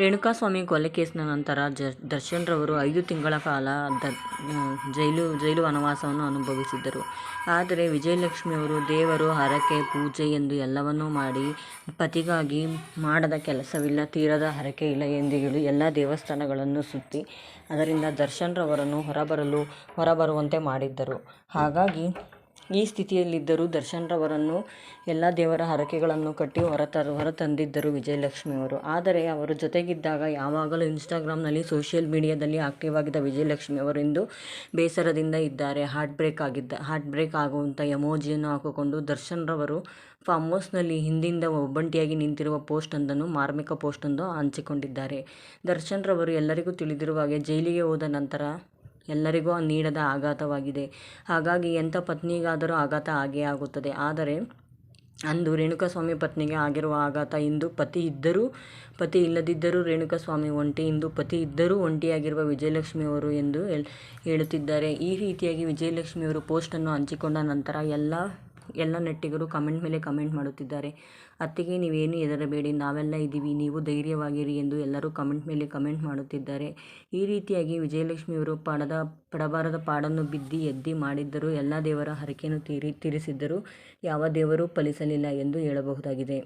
ರೇಣುಕಾಸ್ವಾಮಿ ಕೊಲೆ ಕೇಸ್ನ ನಂತರ ಜ ದರ್ಶನ್ ರವರು ಐದು ತಿಂಗಳ ಕಾಲ ದ ಜೈಲು ಜೈಲು ವನವಾಸವನ್ನು ಅನುಭವಿಸಿದ್ದರು. ಆದರೆ ವಿಜಯಲಕ್ಷ್ಮಿ ಅವರು ದೇವರು ಹರಕೆ, ಪೂಜೆ ಎಂದು ಎಲ್ಲವನ್ನೂ ಮಾಡಿ ಪತಿಗಾಗಿ ಮಾಡದ ಕೆಲಸವಿಲ್ಲ, ತೀರದ ಹರಕೆ ಇಲ್ಲ ಎಂದು ಹೇಳಿ ಎಲ್ಲ ದೇವಸ್ಥಾನಗಳನ್ನು ಸುತ್ತಿ ಅದರಿಂದ ದರ್ಶನ್ ರವರನ್ನು ಹೊರಬರಲು, ಹೊರಬರುವಂತೆ ಮಾಡಿದ್ದರು. ಹಾಗಾಗಿ ಈ ಸ್ಥಿತಿಯಲ್ಲಿದ್ದರೂ ದರ್ಶನ್ರವರನ್ನು ಎಲ್ಲ ದೇವರ ಹರಕೆಗಳನ್ನು ಕಟ್ಟಿ ಹೊರತರು ಹೊರತಂದಿದ್ದರು ವಿಜಯಲಕ್ಷ್ಮಿಯವರು. ಆದರೆ ಅವರು ಜೊತೆಗಿದ್ದಾಗ ಯಾವಾಗಲೂ ಇನ್ಸ್ಟಾಗ್ರಾಮ್ನಲ್ಲಿ ಸೋಷಿಯಲ್ ಮೀಡಿಯಾದಲ್ಲಿ ಆಕ್ಟಿವ್ ಆಗಿದ್ದ ವಿಜಯಲಕ್ಷ್ಮಿ ಅವರು ಇಂದು ಬೇಸರದಿಂದ ಇದ್ದಾರೆ. ಹಾರ್ಟ್ ಬ್ರೇಕ್ ಆಗಿದ್ದ, ಹಾರ್ಟ್ ಬ್ರೇಕ್ ಆಗುವಂಥ ಎಮೋಜಿಯನ್ನು ಹಾಕಿಕೊಂಡು ದರ್ಶನ್ರವರು ಫಾರ್ಮ್ ಹೌಸ್ನಲ್ಲಿ ಹಿಂದಿಂದ ಒಬ್ಬಂಟಿಯಾಗಿ ನಿಂತಿರುವ ಪೋಸ್ಟ್ ಒಂದನ್ನು, ಮಾರ್ಮಿಕ ಪೋಸ್ಟ್ ಒಂದು ಹಂಚಿಕೊಂಡಿದ್ದಾರೆ. ದರ್ಶನ್ರವರು ಎಲ್ಲರಿಗೂ ತಿಳಿದಿರುವ ಹಾಗೆ ಜೈಲಿಗೆ ಹೋದ ನಂತರ ಎಲ್ಲರಿಗೂ ನೀಡದ ಆಘಾತವಾಗಿದೆ. ಹಾಗಾಗಿ ಎಂಥ ಪತ್ನಿಗಾದರೂ ಆಘಾತ ಆಗೇ ಆಗುತ್ತದೆ. ಆದರೆ ಅಂದು ರೇಣುಕಾಸ್ವಾಮಿ ಪತ್ನಿಗೆ ಆಗಿರುವ ಆಘಾತ ಇಂದು ಪತಿ ಇದ್ದರೂ, ಪತಿ ಇಲ್ಲದಿದ್ದರೂ ರೇಣುಕಾಸ್ವಾಮಿ ಒಂಟಿ, ಇಂದು ಪತಿ ಇದ್ದರೂ ಒಂಟಿಯಾಗಿರುವ ವಿಜಯಲಕ್ಷ್ಮಿಯವರು ಎಂದು ಹೇಳುತ್ತಿದ್ದಾರೆ. ಈ ರೀತಿಯಾಗಿ ವಿಜಯಲಕ್ಷ್ಮಿಯವರು ಪೋಸ್ಟನ್ನು ಹಂಚಿಕೊಂಡ ನಂತರ ಎಲ್ಲ ಎಲ್ಲ ನೆಟ್ಟಿಗರು ಕಮೆಂಟ್ ಮೇಲೆ ಕಮೆಂಟ್ ಮಾಡುತ್ತಿದ್ದಾರೆ. ಅತ್ತಿಗೆ, ನೀವೇನು ಹೆದರಬೇಡಿ, ನಾವೆಲ್ಲ ಇದ್ದೀವಿ, ನೀವು ಧೈರ್ಯವಾಗಿರಿ ಎಂದು ಎಲ್ಲರೂ ಕಮೆಂಟ್ ಮೇಲೆ ಕಮೆಂಟ್ ಮಾಡುತ್ತಿದ್ದಾರೆ. ಈ ರೀತಿಯಾಗಿ ವಿಜಯಲಕ್ಷ್ಮಿಯವರು ಪಡದ, ಪಡಬಾರದ ಪಾಡನ್ನು ಬಿದ್ದಿ ಎದ್ದಿ ಮಾಡಿದ್ದರೂ ಎಲ್ಲ ದೇವರ ಹರಕೆಯನ್ನು ತೀರಿ, ತೀರಿಸಿದ್ದರು ಯಾವ ದೇವರು ಫಲಿಸಲಿಲ್ಲ ಎಂದು ಹೇಳಬಹುದಾಗಿದೆ.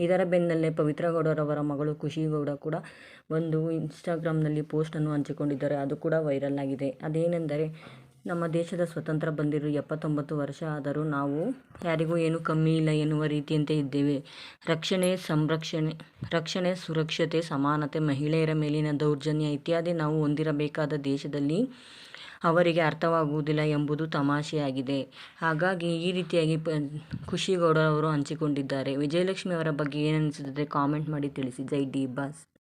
ಇದರ ಬೆನ್ನಲ್ಲೇ ಪವಿತ್ರ ಗೌಡರವರ ಮಗಳು ಖುಷಿಗೌಡ ಕೂಡ ಒಂದು ಇನ್ಸ್ಟಾಗ್ರಾಮ್ನಲ್ಲಿ ಪೋಸ್ಟನ್ನು ಹಂಚಿಕೊಂಡಿದ್ದಾರೆ. ಅದು ಕೂಡ ವೈರಲ್ ಆಗಿದೆ. ಅದೇನೆಂದರೆ ನಮ್ಮ ದೇಶದ ಸ್ವತಂತ್ರ ಬಂದಿರೋ ಎಪ್ಪತ್ತೊಂಬತ್ತು ವರ್ಷ ಆದರೂ ನಾವು ಯಾರಿಗೂ ಏನು ಕಮ್ಮಿ ಇಲ್ಲ ಎನ್ನುವ ರೀತಿಯಂತೆ ಇದ್ದೇವೆ. ರಕ್ಷಣೆ, ಸಂರಕ್ಷಣೆ, ರಕ್ಷಣೆ, ಸುರಕ್ಷತೆ, ಸಮಾನತೆ, ಮಹಿಳೆಯರ ಮೇಲಿನ ದೌರ್ಜನ್ಯ ಇತ್ಯಾದಿ ನಾವು ಹೊಂದಿರಬೇಕಾದ ದೇಶದಲ್ಲಿ ಅವರಿಗೆ ಅರ್ಥವಾಗುವುದಿಲ್ಲ ಎಂಬುದು ತಮಾಷೆಯಾಗಿದೆ. ಹಾಗಾಗಿ ಈ ರೀತಿಯಾಗಿ ಪ ಖುಷಿಗೌಡ ಅವರು ಹಂಚಿಕೊಂಡಿದ್ದಾರೆ. ವಿಜಯಲಕ್ಷ್ಮಿ ಅವರ ಬಗ್ಗೆ ಏನನ್ನಿಸುತ್ತದೆ ಕಾಮೆಂಟ್ ಮಾಡಿ ತಿಳಿಸಿ. ಜೈ ಡಿ, ಬಾಸ್.